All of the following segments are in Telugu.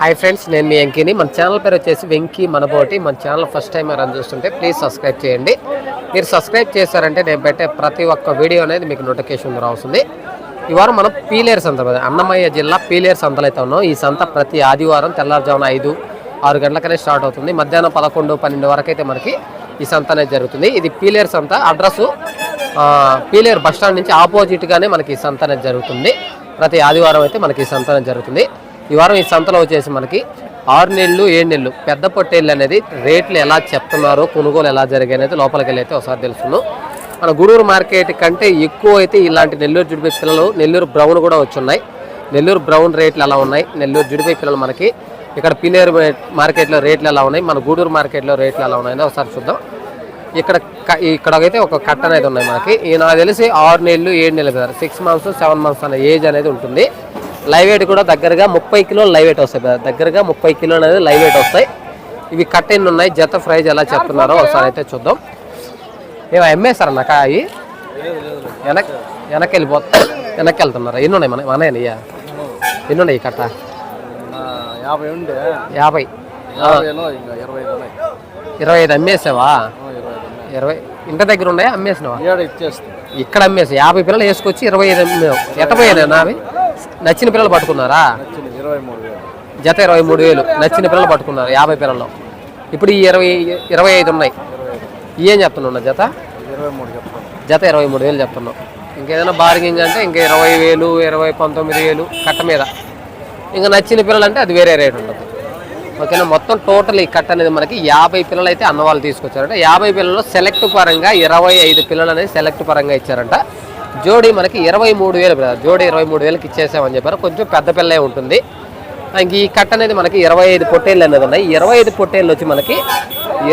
హాయ్ ఫ్రెండ్స్ నేను మీ వెంకీని. మన ఛానల్ పేరు వచ్చేసి వెంకీ మనబోటి. మన ఛానల్ ఫస్ట్ టైం రన్ చూస్తుంటే ప్లీజ్ సబ్స్క్రైబ్ చేయండి. మీరు సబ్స్క్రైబ్ చేశారంటే నేను పెట్టే ప్రతి ఒక్క వీడియో అనేది మీకు నోటిఫికేషన్ రావుతుంది ఈ వారం మనం పీలేరు సంత అన్నమయ్య జిల్లా పీలేరు సంతలు అయితే ఉన్నాం. ఈ సంత ప్రతి ఆదివారం తెల్లారుజామున ఐదు ఆరు గంటలకనే స్టార్ట్ అవుతుంది. మధ్యాహ్నం పదకొండు పన్నెండు వరకు అయితే మనకి ఈ సంత అనేది జరుగుతుంది. ఇది పీలేరు సంత. అడ్రస్ పీలేరు బస్టాండ్ నుంచి ఆపోజిట్గానే మనకి ఈ సంత అనేది జరుగుతుంది. ప్రతి ఆదివారం అయితే మనకి ఈ సంత అనేది జరుగుతుంది. ఈ వారం ఈ సంతలో వచ్చేసి మనకి ఆరు నెలలు ఏడు నెలలు. పెద్ద పొట్టేళ్ళు అనేది రేట్లు ఎలా చెప్తున్నారో కొనుగోలు ఎలా జరిగాయనేది లోపలికి వెళ్ళి అయితే ఒకసారి తెలుసుకుందాం. మన గూడూరు మార్కెట్ కంటే ఎక్కువ అయితే ఇలాంటి నెల్లూరు జుడిపై పిల్లలు నెల్లూరు బ్రౌన్ కూడా వచ్చున్నాయి. నెల్లూరు బ్రౌన్ రేట్లు ఎలా ఉన్నాయి? నెల్లూరు జుడిపై పిల్లలు మనకి ఇక్కడ పిలేరు మార్కెట్లో రేట్లు ఎలా ఉన్నాయి? మన గూడూరు మార్కెట్లో రేట్లు ఎలా ఉన్నాయో ఒకసారి చూద్దాం. ఇక్కడ క- ఇక్కడైతే ఒక కట్ట అనేది ఉన్నాయి మనకి. ఈ నాకు తెలిసి ఆరు నెలలు ఏడు నెలలు కదా. సిక్స్ మంత్స్ సెవెన్ మంత్స్ అనే ఏజ్ అనేది ఉంటుంది. లైవ్ వెయిట్ కూడా దగ్గరగా ముప్పై కిలోలు లైవ్ వెయిట్ వస్తాయి. దగ్గరగా ముప్పై కిలోలు అనేది లైవ్ వెయిట్ వస్తాయి. ఇవి కట్ ఎన్ని ఉన్నాయి. జత ప్రైజ్ ఎలా చెప్తున్నారో ఒకసారి అయితే చూద్దాం. ఏమో అమ్మేస్తారా నాకు అవి వెనక్ వెనక్కి వెళ్ళిపోతా వెనక్కి వెళ్తున్నారా? ఎన్ని ఉన్నాయి మన మన ఎన్ని ఉన్నాయి కట్ట? యాభై. ఉండే యాభై ఇరవై ఐదు అమ్మేసావా? ఇరవై. ఇంటి దగ్గర ఉన్నాయా? అమ్మేసినావా? ఇక్కడ అమ్మేసి యాభై పిల్లలు వేసుకొచ్చి ఇరవై ఐదు అమ్మావు. ఎట్టపోయానా నావి? నచ్చిన పిల్లలు పట్టుకున్నారా? జత ఇరవై మూడు వేలు. నచ్చిన పిల్లలు పట్టుకున్నారు యాభై పిల్లలు. ఇప్పుడు ఈ ఇరవై ఇరవై ఐదు ఉన్నాయి. ఏం చెప్తున్నా జత? జత ఇరవై మూడు వేలు చెప్తున్నాం ఇంకేదైనా బార్గింగ్ అంటే ఇంకా ఇరవై వేలు ఇరవై పంతొమ్మిది వేలు కట్ట మీద. ఇంకా నచ్చిన పిల్లలు అంటే అది వేరే రేట్ ఉంటుంది. ఓకేనా? మొత్తం టోటల్ ఈ కట్ట అనేది మనకి యాభై పిల్లలు అయితే అన్నవాళ్ళు తీసుకొచ్చారంట. యాభై పిల్లలు సెలెక్ట్ పరంగా ఇరవై ఐదు పిల్లలు అనేది సెలెక్ట్ పరంగా ఇచ్చారంట. జోడీ మనకి ఇరవై మూడు వేలు బ్రదర్. జోడీ ఇరవై మూడు వేలకి ఇచ్చేసామని చెప్పారు. కొంచెం పెద్ద పిల్లే ఉంటుంది. ఇంక ఈ కట్ట అనేది మనకి ఇరవై ఐదు పొట్టేళ్ళు అనేది ఉన్నాయి. ఇరవై ఐదు పొట్టేళ్ళు వచ్చి మనకి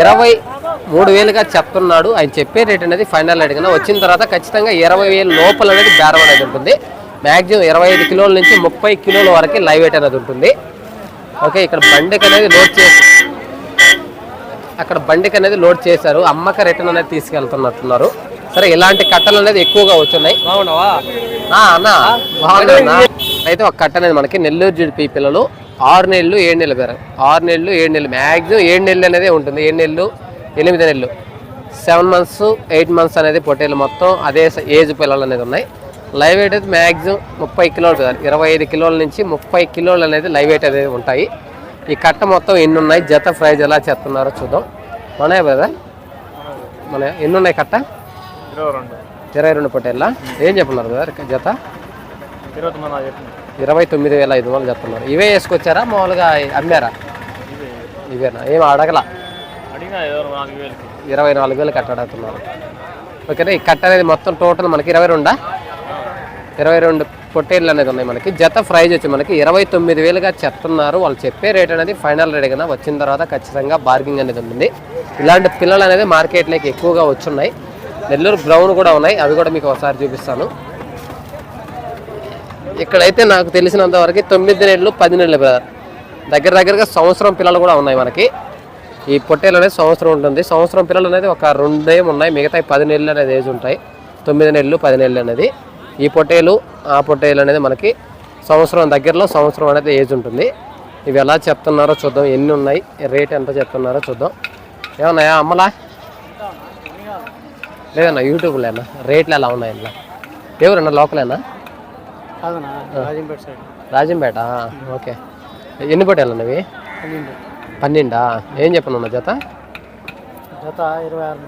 ఇరవై మూడు వేలుగా చెప్తున్నాడు. ఆయన చెప్పే రేట్ అనేది ఫైనల్ రేట్ కన్నా వచ్చిన తర్వాత ఖచ్చితంగా ఇరవై వేలు లోపల అనేది బేరం అనేది ఉంటుంది. మ్యాక్సిమం ఇరవై ఐదు కిలోల నుంచి ముప్పై కిలోల వరకు లైవ్ వెయిట్ అనేది ఉంటుంది. ఓకే ఇక్కడ బండికి అనేది లోడ్ చేసి అక్కడ బండికి అనేది లోడ్ చేశారు. అమ్మక రిటర్న్ అనేది తీసుకెళ్తున్నట్టున్నారు. సరే ఇలాంటి కట్టలు అనేది ఎక్కువగా వచ్చున్నాయి. అన్న బాగున్నా అయితే ఒక కట్ట అనేది మనకి నెల్లూరు జుడిపి పిల్లలు ఆరు నెలలు ఏడు నెలలు పేరు. ఆరు నెలలు ఏడు నెలలు. మ్యాక్సిమం ఏడు నెలలు అనేది ఉంటుంది. ఏడు నెలలు ఎనిమిది నెలలు. సెవెన్ మంత్స్ ఎయిట్ మంత్స్ అనేది పొట్టేలు మొత్తం అదే ఏజ్ పిల్లలు అనేది ఉన్నాయి. లైవ్ వెయిట్ అయితే మ్యాక్సిమం ముప్పై కిలోలు కదా ఇరవై ఐదు కిలోల నుంచి ముప్పై కిలోలు అనేది లైవ్ వెయిట్ అనేది ఉంటాయి. ఈ కట్ట మొత్తం ఎన్ని ఉన్నాయి? జత ప్రైజ్ ఎలా చెప్తున్నారో చూద్దాం. మనయా కదా మన ఎన్ని ఉన్నాయి కట్ట? ఇరవై రెండు. పొట్టేళ్ళ? ఏం చెప్తున్నారు కదా జత? ఇరవై తొమ్మిది వేల ఐదు వందలు చెప్తున్నారు ఇవే వేసుకొచ్చారా? మామూలుగా అమ్మారా? ఇవేనా? ఏం అడగల? ఇరవై నాలుగు వేలు కట్ట అడుగుతున్నారు ఓకేనా? ఈ కట్ట అనేది మొత్తం టోటల్ మనకి ఇరవై రెండా? ఇరవై రెండు పొట్టేళ్ళు అనేది ఉన్నాయి మనకి. జత ప్రైజ్ వచ్చి మనకి ఇరవై తొమ్మిది వేలుగా చెప్తున్నారు. వాళ్ళు చెప్పే రేట్ అనేది ఫైనల్ రేట్ కదా వచ్చిన తర్వాత ఖచ్చితంగా బార్గింగ్ అనేది ఉంటుంది. ఇలాంటి పిల్లలు అనేది మార్కెట్లోకి ఎక్కువగా వచ్చున్నాయి. నెల్లూరు బ్రౌన్ కూడా ఉన్నాయి. అవి కూడా మీకు ఒకసారి చూపిస్తాను. ఇక్కడైతే నాకు తెలిసినంత వరకు తొమ్మిది నెలలు పది నెలలు బ్రదర్. దగ్గర దగ్గరగా సంవత్సరం పిల్లలు కూడా ఉన్నాయి మనకి. ఈ పొట్టేలు అనేది సంవత్సరం ఉంటుంది. సంవత్సరం పిల్లలు అనేది ఒక రెండే ఉన్నాయి. మిగతా పది నెలలు అనేది ఏజ్ ఉంటాయి. తొమ్మిది నెలలు పది నెలలు అనేది. ఈ పొట్టేలు ఆ పొట్టేలు అనేది మనకి సంవత్సరం దగ్గరలో సంవత్సరం అనేది ఏజ్ ఉంటుంది. ఇవి ఎలా చెప్తున్నారో చూద్దాం. ఎన్ని ఉన్నాయి? రేట్ ఎంత చెప్తున్నారో చూద్దాం. ఏమన్నాయా అమ్మలా? లేదన్నా యూట్యూబ్లేనా రేట్లు ఎలా ఉన్నాయి అన్న ఎవరన్నా లోకలేనా రాజంపేట ఓకే. ఎన్ని పొట్టేలు ఉన్నవి పన్నెండు. ఏం చెప్పను జత? జత ఇరవై ఆరు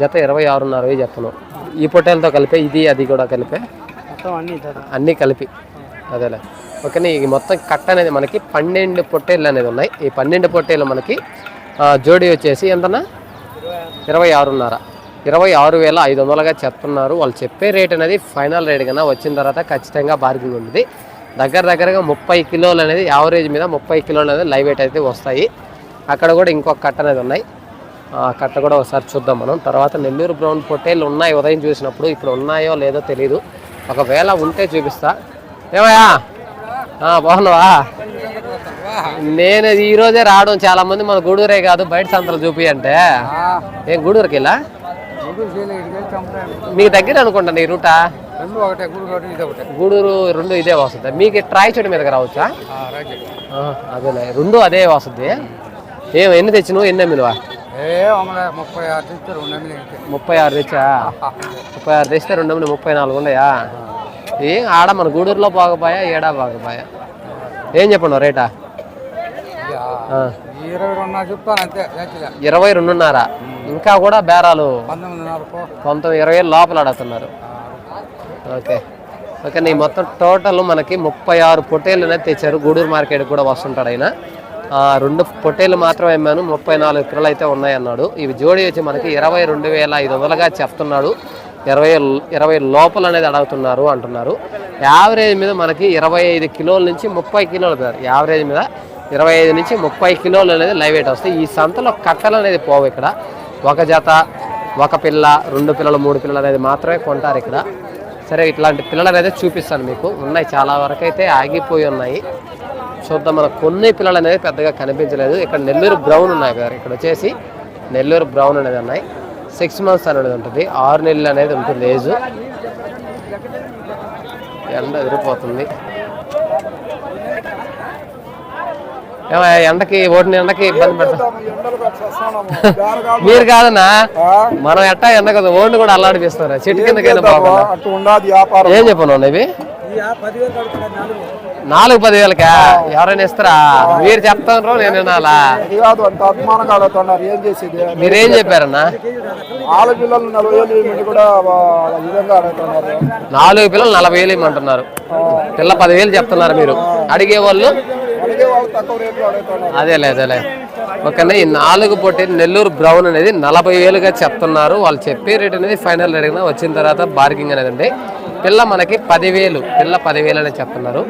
జత ఇరవై ఆరున్నర చెప్పను. ఈ పొట్టేలతో కలిపి ఇది అది కూడా కలిపి? అన్ని అన్నీ కలిపి. అదేలే. ఓకేనా ఈ మొత్తం కట్ట అనేది మనకి పన్నెండు పొట్టేళ్ళు అనేది ఉన్నాయి. ఈ పన్నెండు పొట్టేళ్ళు మనకి జోడీ వచ్చేసి ఎంతనా? ఇరవై ఆరున్నర. ఇరవై ఆరు వేల ఐదు వందలుగా చెప్తున్నారు. వాళ్ళు చెప్పే రేట్ అనేది ఫైనల్ రేట్ కన్నా వచ్చిన తర్వాత ఖచ్చితంగా బార్గింగ్ ఉంటుంది. దగ్గర దగ్గరగా ముప్పై కిలోలు అనేది యావరేజ్ మీద ముప్పై కిలోలు అనేది లైవ్ వెయిట్ అయితే వస్తాయి. అక్కడ కూడా ఇంకొక కట్ట అనేది ఉన్నాయి. ఆ కట్ట కూడా ఒకసారి చూద్దాం మనం. తర్వాత నెల్లూరు బ్రౌన్ పొట్టేళ్ళు ఉన్నాయి ఉదయం చూసినప్పుడు. ఇప్పుడు ఉన్నాయో లేదో తెలియదు ఒకవేళ ఉంటే చూపిస్తా. ఏమయ్యా? బాగున్నావా? నేను ఈ రోజే రావడం. చాలా మంది మన గూడూరే కాదు. బయట సంతలు చూపి అంటే ఏం గూడూరుకి వెళ్ళా మీకు దగ్గర అనుకుంటా నీ రూటా? రెండు ఒకటే ఇది గూడూరు రెండు ఇదే వస్తుంది. మీకు ట్రాయ్ చెట్టు మీదకి రావచ్చా? అదేలే. రెండు అదే వస్తుంది. ఏం ఎన్ని తెచ్చినావు? ఎన్ని అమ్మినవా ముప్పై ఆరు రెండు ముప్పై ఆరు తెచ్చా? ముప్పై ఆరు తెస్తే రెండు అమ్మిన ముప్పై నాలుగు ఉన్నాయా? ఏం ఆడ మన గూడూరులో బాగపోయా ఏడా బాగపోయా? ఏం చెప్పండు రేటా? ఇరవై రెండు చెప్తాను అంతే ఇరవై రెండున్నర. ఇంకా కూడా బేరాలు పంతొమ్మిది ఇరవై వేలు లోపల అడుగుతున్నారు ఓకే. ఓకే నీ మొత్తం టోటల్ మనకి ముప్పై ఆరు పొట్టేళ్ళు అనేది తెచ్చారు. గూడూరు మార్కెట్ కూడా వస్తుంటాడు ఆయన. రెండు పొట్టేళ్ళు మాత్రమే అమ్మాను. ముప్పై నాలుగు పిల్లలు అయితే ఉన్నాయన్నాడు. ఇవి జోడి వచ్చి మనకి ఇరవై రెండు వేల ఐదు వందలుగా చెప్తున్నాడు. ఇరవై ఇరవై లోపల అనేది అడుగుతున్నారు అంటున్నారు. యావరేజ్ మీద మనకి ఇరవై ఐదు కిలోల నుంచి ముప్పై కిలోలు యావరేజ్ మీద ఇరవై ఐదు నుంచి ముప్పై కిలోలు అనేది లైవ్ వెయిట్ వస్తాయి. ఈ సంతలో కట్టలు అనేది పోవు ఇక్కడ. ఒక జత ఒక పిల్ల రెండు పిల్లలు మూడు పిల్లలు అనేది మాత్రమే కొంటారు ఇక్కడ. సరే ఇట్లాంటి పిల్లలు అనేది చూపిస్తాను మీకు. ఉన్నాయి చాలా వరకు అయితే ఆగిపోయి ఉన్నాయి. చూద్దాం మన కొన్ని పిల్లలు అనేది పెద్దగా కనిపించలేదు. ఇక్కడ నెల్లూరు బ్రౌన్ ఉన్నాయి కదా ఇక్కడ వచ్చేసి నెల్లూరు బ్రౌన్ అనేది ఉన్నాయి. సిక్స్ మంత్స్ అనేది ఉంటుంది. ఆరు నెలలు అనేది ఉంటుంది ఏజ్. ఎండ ఎదిరిపోతుంది ఏమయ్య, ఎండకి ఓటిన ఎండకి ఇబ్బంది పెడతా. మీరు కాదన్నా మనం ఎట్టా ఎండ కదా ఓడిని కూడా అల్లాడిపిస్తారు చెట్టు కిందకైనా ఏం చెప్పను ఇవి? నాలుగు. పదివేలకా? ఎవరైనా ఇస్తారా? మీరు చెప్తారు నేను వినాలా? అది కాదు అంత అభిమానంగా అడుగుతున్నారు ఏం చేసేది? మీరేం చెప్పారన్నా? ఆల పిల్లలు నలభై వేలు ఇవ్వమంటే కూడా ఆ విధంగా అడుగుతున్నారు నాలుగు పిల్లలు నలభై వేలు ఇమ్మంటున్నారు పిల్ల పదివేలు చెప్తున్నారు మీరు. అడిగే వాళ్ళు అదేలే అదేలే ఓకేనా ఈ నాలుగు పొట్టి నెల్లూరు బ్రౌన్ అనేది నలభై వేలుగా చెప్తున్నారు. వాళ్ళు చెప్పే రేట్ అనేది ఫైనల్ అడిగిన వచ్చిన తర్వాత బార్గింగ్ అనేది అండి పిల్ల మనకి పదివేలు పిల్ల పదివేలు అనేది చెప్తున్నారు.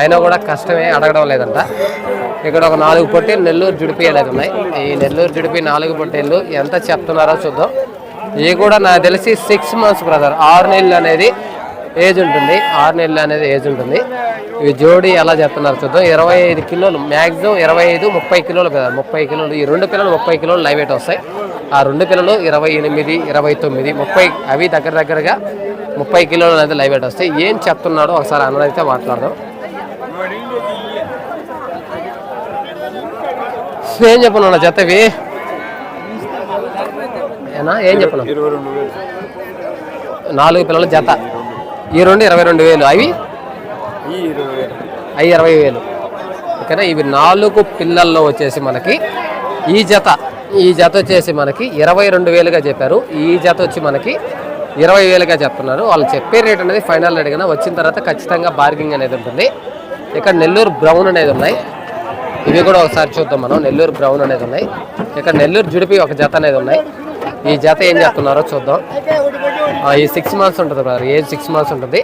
అయినా కూడా కష్టమే అడగడం లేదంట. ఇక్కడ ఒక నాలుగు పొట్టేలు నెల్లూరు జుడిపి అనేది ఉన్నాయి. ఈ నెల్లూరు జుడిపి నాలుగు పొట్టేళ్ళు ఎంత చెప్తున్నారో చూద్దాం. ఇవి కూడా నాకు తెలిసి సిక్స్ మంత్స్ బ్రదర్ ఆరు నెలలు అనేది ఏజ్ ఉంటుంది ఆరు నెలలు అనేది ఏజ్ ఉంటుంది. ఇవి జోడి ఎలా చెప్తున్నారు చూద్దాం. ఇరవై ఐదు కిలోలు మ్యాక్సిమం ఇరవై ఐదు ముప్పై కిలోలు కదా. ముప్పై కిలోలు ఈ రెండు పిల్లలు ముప్పై కిలోలు లైవ్ వెయిట్ వస్తాయి. ఆ రెండు పిల్లలు ఇరవై ఎనిమిది ఇరవై తొమ్మిది ముప్పై అవి దగ్గర దగ్గరగా ముప్పై కిలోలు అనేది లైవ్ వెయిట్ వస్తాయి. ఏం చెప్తున్నాడో ఒకసారి అన్నదైతే మాట్లాడదాం. ఏం చెప్పను జతవి ఏనా? ఏం చెప్పను? నాలుగు పిల్లల జత ఈ రెండు ఇరవై రెండు వేలు. అవి? ఈ ఇరవై వేలు. అవి ఇరవై వేలు. ఓకేనా? ఇవి నాలుగు పిల్లల్లో వచ్చేసి మనకి ఈ జత ఈ జత వచ్చేసి మనకి ఇరవై రెండు వేలుగా చెప్పారు. ఈ జత వచ్చి మనకి ఇరవై వేలుగా చెప్తున్నారు. వాళ్ళు చెప్పే రేట్ అనేది ఫైనల్ అడిగిన వచ్చిన తర్వాత ఖచ్చితంగా బార్గింగ్ అనేది ఉంటుంది. ఇక్కడ నెల్లూరు బ్రౌన్ అనేది ఉన్నాయి. ఇవి కూడా ఒకసారి చూద్దాం మనం. నెల్లూరు బ్రౌన్ అనేది ఉన్నాయి. ఇక్కడ నెల్లూరు జుడిపి ఒక జత అనేది ఉన్నాయి. ఈ జత ఏం చేస్తున్నారో చూద్దాం. ఈ సిక్స్ మంత్స్ ఉంటుంది బ్రదర్ ఏజ్ సిక్స్ మంత్స్ ఉంటుంది.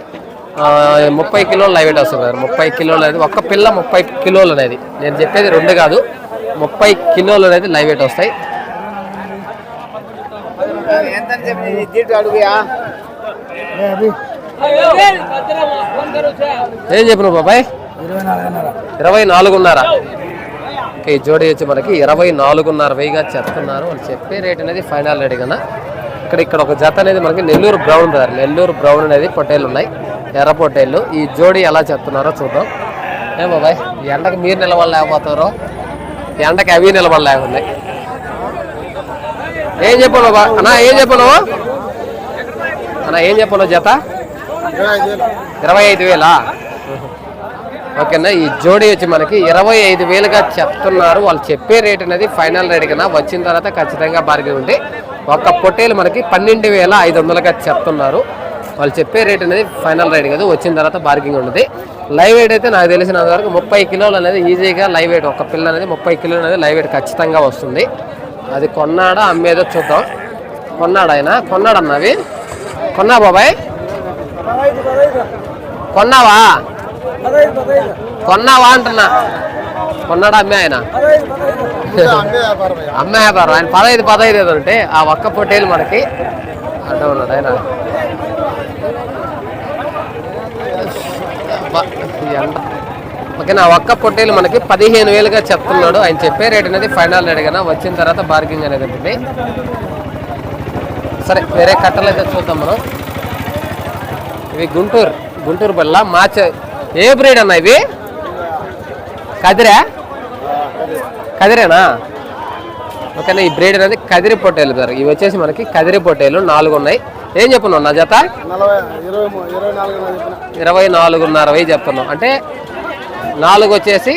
ముప్పై కిలోలు లైవ్ వెయిట్ వస్తుంది బ్రదర్ ముప్పై కిలోలు అనేది ఒక్క పిల్ల ముప్పై కిలోలు అనేది. నేను చెప్పేది రెండు కాదు ముప్పై కిలోలు అనేది లైవ్ వెయిట్ వస్తాయి. ఏం చెప్పిన బాబాయ్? ఇరవై నాలుగున్నర. ఈ జోడీ వచ్చి మనకి ఇరవై నాలుగున్నర వెయ్యిగా చెప్తున్నారు. అని చెప్పే రేట్ అనేది ఫైనల్ రేట్ కన్నా. ఇక్కడ ఇక్కడ ఒక జత అనేది మనకి Nellore brown brother. Nellore brown అనేది పొట్టేలు ఉన్నాయి. ఎర్ర పొట్టేళ్ళు. ఈ జోడీ ఎలా చెప్తున్నారో చూద్దాం. ఏ బాబాయ్ ఎండకు ఎండకి మీరు నిలబడలేకపోతారో. ఈ ఎండకి అవి నిలబడలేకున్నాయి ఏం చెప్పాను బా అన్నా ఏం చెప్పను అన్నా ఏం చెప్పను జత? ఇరవై ఐదు వేలా? ఓకేనా? ఈ జోడీ వచ్చి మనకి ఇరవై ఐదు వేలుగా చెప్తున్నారు. వాళ్ళు చెప్పే రేట్ అనేది ఫైనల్ రేట్ కన్నా వచ్చిన తర్వాత ఖచ్చితంగా బార్గెన్ ఉంది. ఒక్క పొట్టేలు మనకి పన్నెండు వేల ఐదు వందలుగా చెప్తున్నారు. వాళ్ళు చెప్పే రేట్ అనేది ఫైనల్ రేట్ కదా? వచ్చిన తర్వాత బార్గింగ్ ఉంటుంది. లైవ్ వెయిట్ అయితే నాకు తెలిసినంతవరకు ముప్పై కిలోలు అనేది ఈజీగా లైవ్ వెయిట్. ఒక పిల్ల అనేది ముప్పై కిలోలు అనేది లైవ్ వెయిట్ ఖచ్చితంగా వస్తుంది. అది కొన్నాడా? అమ్మేదో చూద్దాం. కొన్నాడు ఆయన? కొన్నాడు కొన్నా బాబాయ్. కొన్నావా? కొన్నావా అంటున్నా? కొన్నాడా అమ్మే ఆయన? అమ్మే వ్యాపారం. ఆయన పదహైదు పదహైదు ఏదో ఉంటే ఆ ఒక్క పొట్టేలు మనకి అంటూ ఉన్నాడు ఆయన. ఓకే నా ఓకేనా ఒక్క పొట్టేలు మనకి పదిహేను వేలుగా చెప్తున్నాడు. ఆయన చెప్పే రేట్ అనేది ఫైనల్ రేట్ కన్నా వచ్చిన తర్వాత బార్గింగ్ అనేది ఉంటుంది. సరే వేరే కట్టలు అయితే చూద్దాం మనం. ఇవి గుంటూరు గుంటూరు బల్ల మాచ ఏ బ్రీడ్ అన్న ఇవి? కదిరా? కదిరేనా? ఓకేనా ఈ బ్రీడ్ అనేది కదిరి పొట్టేలు సార్. ఇవి వచ్చేసి మనకి కదిరి పొట్టేలు నాలుగు ఉన్నాయి. ఏం చెప్పున్నావు నా జత? ఇరవై నాలుగున్నర వెయ్యి చెప్తున్నాం అంటే నాలుగు వచ్చేసి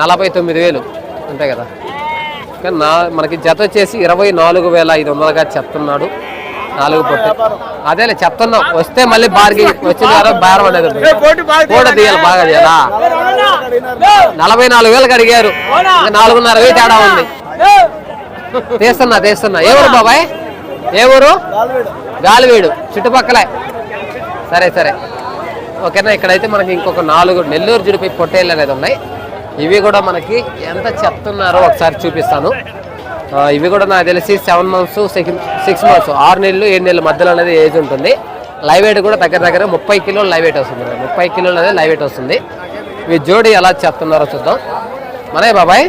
నలభై తొమ్మిది వేలు. అంతే కదా? కానీ నా మనకి జత వచ్చేసి ఇరవై నాలుగు వేల ఐదు వందలుగా చెప్తున్నాడు. నాలుగు పొట్టు అదేలే చెప్తున్నాం. వస్తే మళ్ళీ బార్గి వచ్చిన తర్వాత భారం అనేది కూడా తీయాలి బాగా తీయాలా? నలభై నాలుగు వేలకు అడిగారు. నాలుగున్నర వేలు తేడా ఉంది. తీస్తున్నా తీస్తున్నా. ఏ ఊరు బాబాయ్? ఏ ఊరు? గాలివీడు. చుట్టుపక్కలే. సరే సరే. ఓకేనా? ఇక్కడైతే మనకి ఇంకొక నాలుగు నెల్లూరు జుడిపి పొట్టేళ్ళు అనేది ఉన్నాయి. ఇవి కూడా మనకి ఎంత చెప్తున్నారో ఒకసారి చూపిస్తాను. ఇవి కూడా నాకు తెలిసి సెవెన్ మంత్స్ సిక్స్ మంత్స్ ఆరు నెలలు ఏడు నెలల మధ్యలో అనేది ఏజ్ ఉంటుంది. లైవ్ వెయిట్ కూడా దగ్గర దగ్గర ముప్పై కిలోలు లైవ్ వెయిట్ వస్తుంది ముప్పై కిలోలు అనేది లైవ్ వెయిట్ వస్తుంది. ఈ జోడి ఎలా చెప్తున్నారో చూద్దాం. మనే బాబాయ్?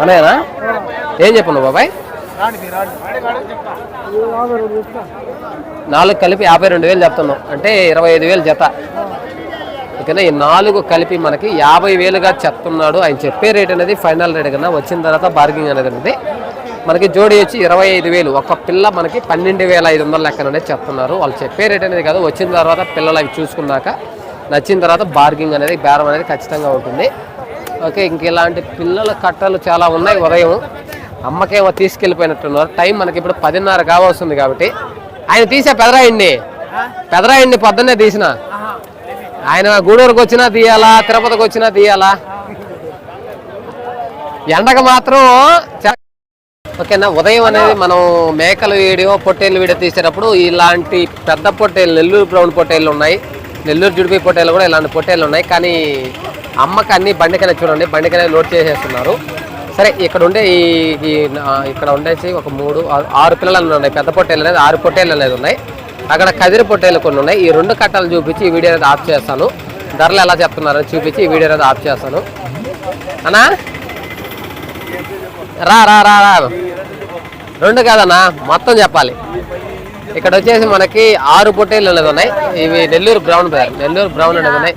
మనయేనా ఏం చెప్పను బాబాయ్? నాలుగు కలిపి యాభై రెండు వేలు చెప్తున్నాం. అంటే ఇరవై ఐదు వేలు జత. ఓకేనా ఈ నాలుగు కలిపి మనకి యాభై వేలుగా చెప్తున్నాడు. ఆయన చెప్పే రేట్ అనేది ఫైనల్ రేట్ కన్నా వచ్చిన తర్వాత బార్గింగ్ అనేది ఉంది. మనకి జోడి వచ్చి ఇరవై ఐదు వేలు. ఒక పిల్ల మనకి పన్నెండు వేల ఐదు వందల లెక్కన అనేది చెప్తున్నారు. వాళ్ళు చెప్పే రేట్ అనేది కాదు. వచ్చిన తర్వాత పిల్లలు అవి చూసుకున్నాక నచ్చిన తర్వాత బార్గింగ్ అనేది బేరం అనేది ఖచ్చితంగా ఉంటుంది. ఓకే ఇంక ఇలాంటి పిల్లల కట్టలు చాలా ఉన్నాయి ఉదయం. అమ్మకేమో తీసుకెళ్ళిపోయినట్టున్నారు. టైం మనకి ఇప్పుడు పదిన్నర కావాల్సింది కాబట్టి. ఆయన తీసే పెదరాయండి పెదరాయండి పొద్దున్నే తీసిన. ఆయన గూడూరుకు వచ్చినా తీయాలా తిరుపతికి వచ్చినా తీయాలా? ఎండకు మాత్రం చ- ఓకేనా? ఉదయం అనేది మనం మేకల వీడియో పొట్టేళ్ళు వీడియో తీసేటప్పుడు ఇలాంటి పెద్ద పొట్టేళ్ళు నెల్లూరు బ్రౌన్ పొట్టేళ్ళు ఉన్నాయి. నెల్లూరు జుడిపి పొట్టేళ్ళు కూడా ఇలాంటి పొట్టేళ్ళు ఉన్నాయి. కానీ అమ్మకి అన్ని బండికనే చూడండి. బండికనే లోడ్ చేసేస్తున్నారు. సరే ఇక్కడ ఉండే ఈ ఇక్కడ ఉండేసి ఒక మూడు ఆరు పిల్లలు ఉన్నాయి. పెద్ద పొట్టేళ్ళు అనేది ఆరు పొట్టేళ్ళు అనేది ఉన్నాయి. అక్కడ కదిరి పొట్టేళ్ళు కొన్ని ఉన్నాయి. ఈ రెండు కట్టలు చూపించి ఈ వీడియో అనేది ఆఫ్ చేస్తాను. ధరలు ఎలా చెప్తున్నారో చూపించి ఈ వీడియో అనేది ఆఫ్ చేస్తాను. అన్నా? రా రా రా రా. రెండు కాదన్నా మొత్తం చెప్పాలి. ఇక్కడ వచ్చేసి మనకి ఆరు పొట్టేళ్ళు అనేది ఉన్నాయి. ఇవి నెల్లూరు బ్రౌన్ పేరు. నెల్లూరు బ్రౌన్ అనేది ఉన్నాయి.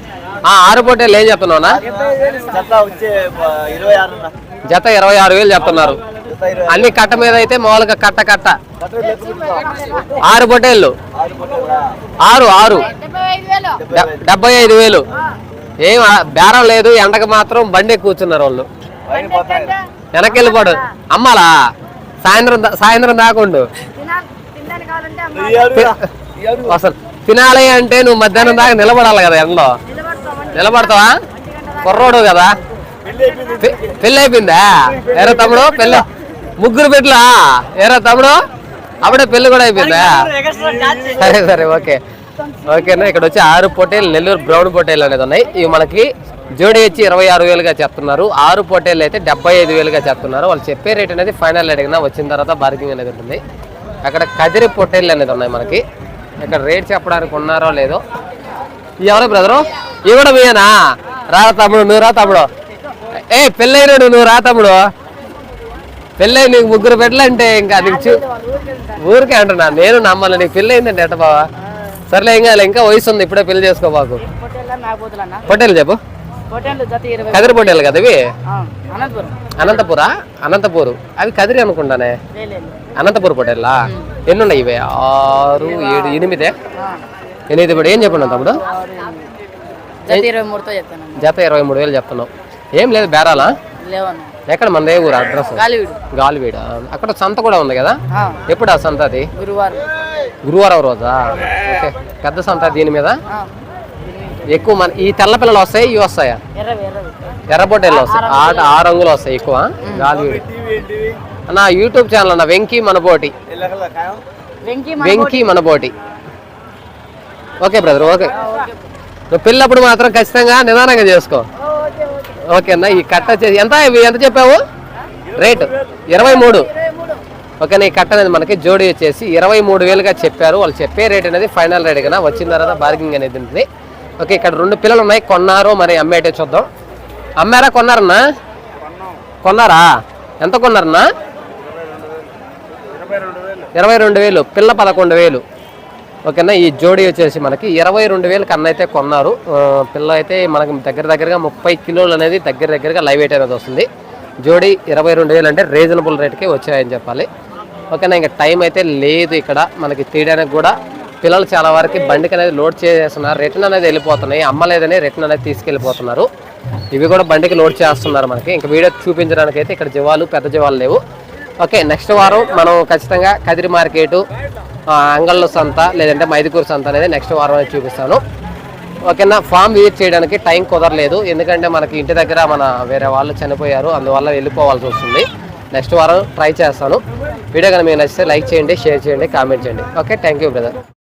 ఆ ఆరు పొట్టేళ్ళు ఏం చెప్తున్నావునా ఆరు జత ఇరవై ఆరు వేలు చెప్తున్నారు. అన్ని కట్ట మీద అయితే మామూలుగా కట్ట కట్ట. ఆరు పొట్టేళ్ళు. ఆరు ఆరు డెబ్బై ఐదు వేలు. ఏం బేరం లేదు ఎండకు మాత్రం బండి కూర్చున్నారు వాళ్ళు. వెనక్కి వెళ్ళిపోడు అమ్మాలా? సాయంత్రం సాయంత్రం దాకుండు అసలు తినాలి అంటే నువ్వు మధ్యాహ్నం దాకా నిలబడాలి కదా ఎండలో. నిలబడతావా కుర్రోడు కదా. పెళ్ళి అయిపోయిందా ఏరా తమ్ముడు పెళ్ళి ముగ్గురు పెట్లా ఏరా తమ్ముడు? అప్పుడే పెళ్ళి కూడా అయిపోయిందా? సరే సరే ఓకే. ఓకేనా? ఇక్కడ వచ్చి ఆరు పొట్టేలు నెల్లూరు బ్రౌన్ పొట్టేలు అనేది ఉన్నాయి. ఇవి మనకి జోడి వచ్చి ఇరవై ఆరు వేలుగా చెప్తున్నారు ఆరు పొట్టేలు అయితే డెబ్బై ఐదు వేలుగా చెప్తున్నారు వాళ్ళు చెప్పే రేట్ అనేది ఫైనల్ అడిగినా వచ్చిన తర్వాత బార్గింగ్ అనేది ఉంటుంది. అక్కడ కదిరి పొట్టేళ్ళు అనేది ఉన్నాయి మనకి. ఇక్కడ రేట్ చెప్పడానికి ఉన్నారో లేదో. ఎవరో బ్రదరు? ఇవి కూడా మీయేనా? రా తమ్ముడు నువ్వు రా తమ్ముడు. ఏ పెళ్ళైనడు నువ్వు రా తమ్ముడు. పెళ్ళై నీకు ముగ్గురు పెట్టలంటే ఇంకా నీకు ఊరికే అంటున్నా. నేను నమ్మాలి నీకు పెళ్ళి అయిందంటే ఎట్ట బావా? సర్లే ఏం కాదు ఇంకా వయసు ఉంది. ఇప్పుడే పెళ్ళి పొట్టేళ్ళ నాగపోతులన్న పొట్టేలు చెప్పు. కదిరి పొట్టేలు కదా ఇవి? అనంతపురం. అనంతపురా? అవి కదిరి అనుకుంటానే. అనంతపూర్ పొట్టేలా ఎన్ని ఉన్నాయి ఇవి? ఆరు ఏడు ఎనిమిదే? ఎనిమిది ఇప్పుడు ఏం చెప్పండి తమ్ముడు? జత ఇరవై జత మూడు వేలు చెప్తున్నావు. ఏం లేదు బేరాలా? లేవన్న. ఎక్కడ మన ఏ ఊరు అడ్రస్? గాలివీడు. గాలివీడ? అక్కడ సంత కూడా ఉంది కదా? ఎప్పుడు ఆ సంత అది? గురువారం. గురువారం రోజా? ఓకే. పెద్ద సంత దీని మీద? ఎక్కువ మన ఈ తెల్ల పిల్లలు వస్తాయి? ఇవి వస్తాయా? ఎర్రబొట్టెలు వస్తాయి. ఆ ఆ రంగులు వస్తాయి ఎక్కువ. గాలివీడు. నా యూట్యూబ్ ఛానల్ అన్న వెంకీ మనబోటి. Venky Venky మనబోటి. Okay brother okay. నువ్వు పిల్లప్పుడు మాత్రం ఖచ్చితంగా నిదానంగా చేసుకో. ఓకేనా ఈ కట్ట వచ్చేసి ఎంత? ఎంత చెప్పావు? రేటు ఇరవై మూడు. ఓకేనా ఈ కట్ట అనేది మనకి జోడి వచ్చేసి ఇరవై మూడు వేలుగా చెప్పారు. వాళ్ళు చెప్పే రేట్ అనేది ఫైనల్ రేట్ కన్నా వచ్చిన తర్వాత బార్గింగ్ అనేది ఉంటుంది ఓకే ఇక్కడ రెండు పిల్లలు ఉన్నాయి. కొన్నారు మరి అమ్మేటే చూద్దాం. అమ్మారా కొన్నారన్నా? కొన్నారా? ఎంత కొన్నారన్నా? ఇరవై రెండు వేలు. పిల్ల పదకొండు వేలు. ఓకేనా? ఈ జోడీ వచ్చేసి మనకి ఇరవై రెండు వేలు కన్నా అయితే కొన్నారు. పిల్ల అయితే మనకి దగ్గర దగ్గరగా ముప్పై కిలోలు అనేది దగ్గర దగ్గరగా లైవ్ వెయిట్ అనేది వస్తుంది. జోడీ ఇరవై రెండు వేలు అంటే రీజనబుల్ రేట్కి వచ్చాయని చెప్పాలి. ఓకేనా? ఇంకా టైం అయితే లేదు ఇక్కడ మనకి తీయడానికి కూడా. పిల్లలు చాలా వరకు బండికి అనేది లోడ్ చేస్తున్నారు. రిటర్న్ అనేది వెళ్ళిపోతున్నాయి. అమ్మలేదని రిటర్న్ అనేది తీసుకెళ్ళిపోతున్నారు. ఇవి కూడా బండికి లోడ్ చేస్తున్నారు మనకి. ఇంకా వీడియో చూపించడానికి అయితే ఇక్కడ జీవాలు పెద్ద జీవాలు లేవు. ఓకే నెక్స్ట్ వారం మనం ఖచ్చితంగా కదిరి మార్కెట్ అంగళ్ళు సంత లేదంటే మైదుకూరు సంత అనేది నెక్స్ట్ వారం చూపిస్తాను. ఓకేనా? ఫామ్ విజిట్ చేయడానికి టైం కుదరలేదు. ఎందుకంటే మనకి ఇంటి దగ్గర మన వేరే వాళ్ళు చనిపోయారు. అందువల్ల వెళ్ళిపోవాల్సి వస్తుంది. నెక్స్ట్ వారం ట్రై చేస్తాను. వీడియో కనుక మీకు నచ్చితే లైక్ చేయండి షేర్ చేయండి కామెంట్ చేయండి. Okay thank you brother.